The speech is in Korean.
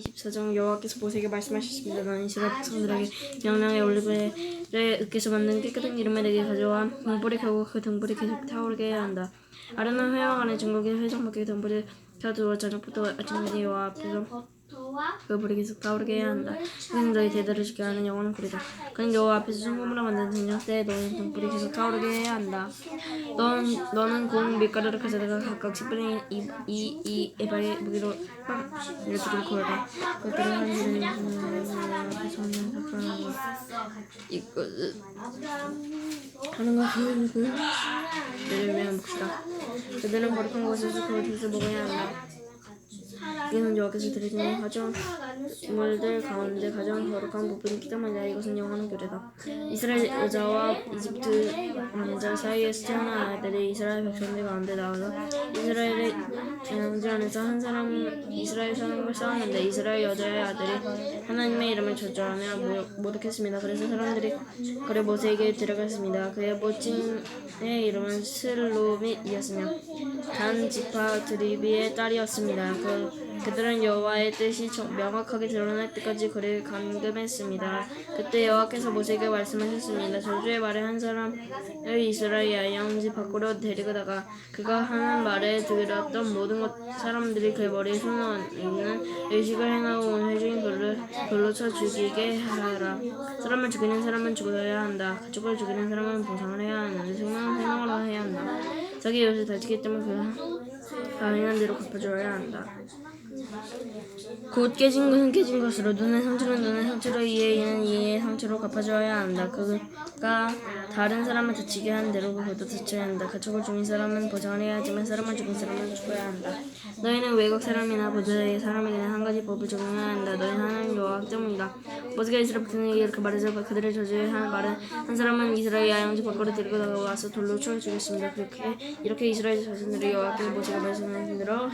24장 여호와께서 모세에게 말씀하셨습니다. 너는 이스라엘 백성들에게 명령의 올리브를 으깨서 만든 깨끗한 기름을 내게 가져와 등불이 켜고 그 등불이 계속 타오르게 해야 한다. 아론은 회왕 안에 증거기 회장밖에 등불을 켜두어 저녁부터 아침까지 여호와 앞에서 그 불이 계속 타오르게 해야 한다. 그는 너희 대대를 지게 하는 영원한 불이다. 그는 여호와 앞에서 성금으로 만든 때에 너는 등불이 계속 타오르게 해야 한다. 넌, 너는 공 밀가루를 가져다가 각각 10분의 2, 2, 2 에바의 무기로 빵! 하라. 그들은 한 일을 앞에서 하는 사건하고 이것을 하는 그 너를 위한 몫이다. 그들은 거룩한 곳에서 그 젖을 먹어야 한다. 이는 여호와께서 드리는 가정 물들 가운데 가장 거룩한 부분이 기도만이다. 이것은 영원한 교례다. 이스라엘 여자와 이집트 남자 사이에서 태어난 아이들이 이스라엘 백성들 가운데 나와서 이스라엘의 영지 안에서 한 사람 이스라엘 사람과 싸웠는데 이스라엘 여자의 아들이 하나님의 이름을 저주하며 모- 모독했습니다. 그래서 사람들이 그를 모세에게 데려갔습니다. 그의 모친의 이름은 슬로밋이었으며 단 지파 드리비의 딸이었습니다. 그 그들은 여호와의 뜻이 정- 명확하게 드러날 때까지 그를 감금했습니다. 그때 여호와께서 모세에게 말씀하셨습니다. 저주의 말에 한 사람을 이스라엘 양지 밖으로 데리고 나가 그가 하는 말에 들었던 모든 것 사람들이 그의 머리에 손을 있는 의식을 행하고 온 회중이 그를 돌로 쳐 죽이게 하라. 사람을 죽이는 사람은 죽어야 한다. 가족을 죽이는 사람은 보상을 해야 하는데 생명은 생명으로 해야 한다. 자기 이웃을 다치기 때문에 그 가능한 대로 갚아줘야 한다. 곧 깨진 것은 깨진 것으로 눈의 상처는 눈의 상처로 이에 상처로 갚아줘야 한다. 그가 다른 사람을 다치게 한 대로 그것도 다쳐야 한다. 가축을 죽인 사람은 보상을 해야 하지만 사람을 죽인 사람은 죽어야 한다. 너희는 외국 사람이나 보드의 사람에게는 한 가지 법을 적용해야 한다. 너희 하나님 여호와 때문이다. 모세가 이스라엘 백성에게 이렇게 말해서 그들을 저주해 한 말은 한 사람은 이스라엘 야영지 밖으로 데리고 나가 와서 돌로 쳐 죽였습니다. 그렇게 이렇게 이스라엘 자신들이 여호와께 모세가 말씀하신 대로